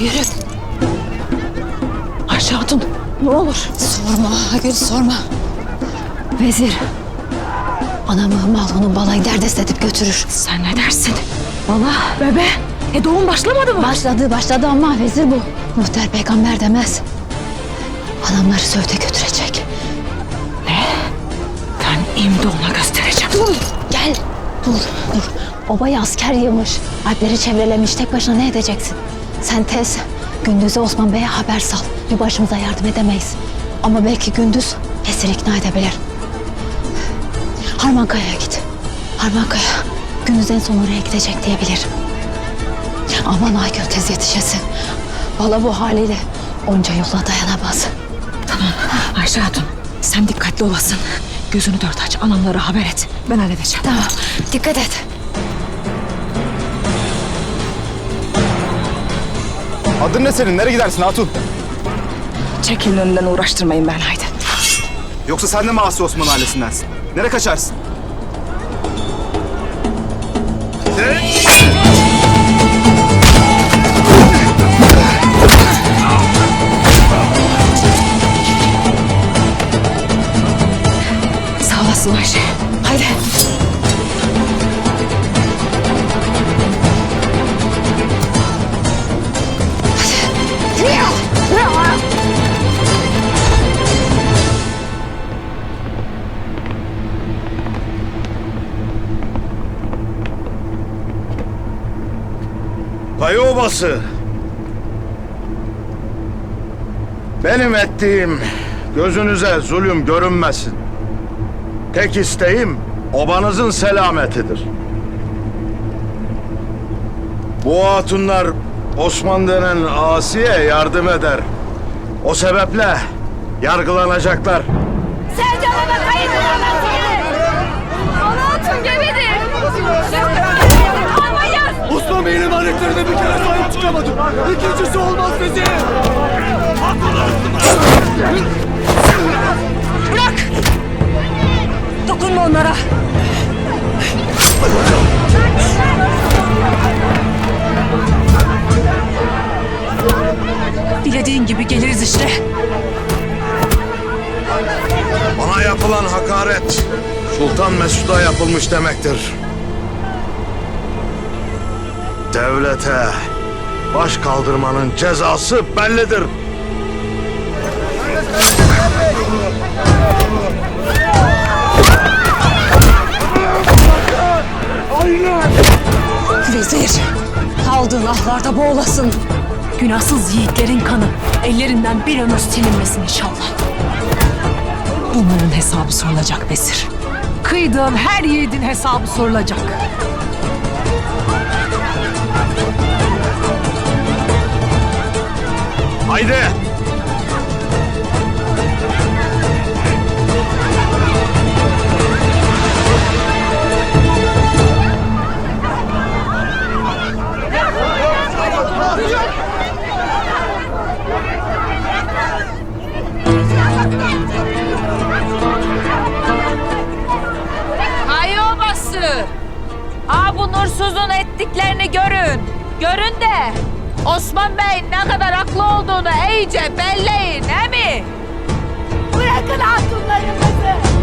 Yürü. Ayşe Hatun ne olur. Sorma Gül sorma. Vezir. Anamı malının balayı derdest edip götürür. Sen ne dersin? Bala. Bebe. E doğum başlamadı mı? Başladı başladı ama vezir bu. Muhter peygamber demez. Anamları Söğüt'e götürecek. Ben imdi ona göstereceğim. Dur gel. Dur dur. Obayı asker yığmış. Alpleri çevrelemiş. Tek başına ne edeceksin? Sen tez. Gündüz'e Osman Bey'e haber sal. Bir başımıza yardım edemeyiz. Ama belki Gündüz esir ikna edebilir. Harmankaya'ya git. Harmankaya. Gündüz en son oraya gidecek diyebilir. Aman Aygül tez yetişesin. Valla bu haliyle onca yola dayanamaz. Ayşe Hatun sen dikkatli olasın. Gözünü dört aç anamlara haber et. Ben halledeceğim. Tamam. Dikkat et. Adın ne senin? Nereye gidersin Hatun? Çekilin önünden uğraştırmayın ben haydi. Yoksa sen de mi Aslı Osman ailesindensin? Nereye kaçarsın? Sağ olasın Ayşe. Kayı obası. Benim ettiğim gözünüze zulüm görünmesin. Tek isteğim obanızın selametidir. Bu hatunlar Osman denen asiye yardım eder. O sebeple yargılanacaklar. Emanetlerine bir kere sahip çıkamadım. İkincisi olmaz bizi. Dokunma onlara. Dilediğin gibi geliriz işte. Bana yapılan hakaret Sultan Mesud'a yapılmış demektir. Devlete baş kaldırmanın cezası bellidir. Vezir, aldığın ahlarda boğulasın. Günahsız yiğitlerin kanı ellerinden bir an öz silinmesin inşallah. Bunların hesabı sorulacak Vezir. Kıydığın her yiğidin hesabı sorulacak. Haydi. Hayı obası. Aa bu nursuzun ettiklerini görün. Görün de Osman Bey'in ne kadar haklı olduğunu iyice belleyin he mi? Bırakın hatunlarımızı.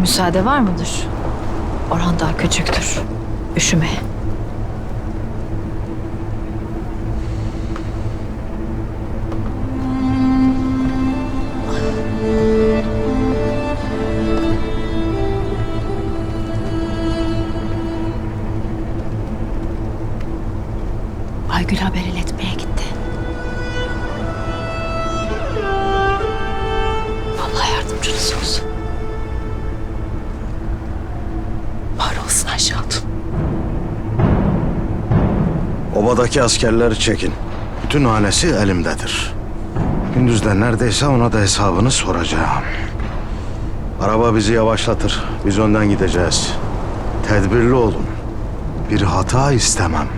Müsaade var mıdır? Orhan daha küçüktür. Üşüme. İletmeye gitti. Allah yardımcınız olsun. Var olsun Ayşe. Obadaki askerleri çekin. Bütün hanesi elimdedir. Gündüzden neredeyse ona da hesabını soracağım. Araba bizi yavaşlatır. Biz önden gideceğiz. Tedbirli olun. Bir hata istemem.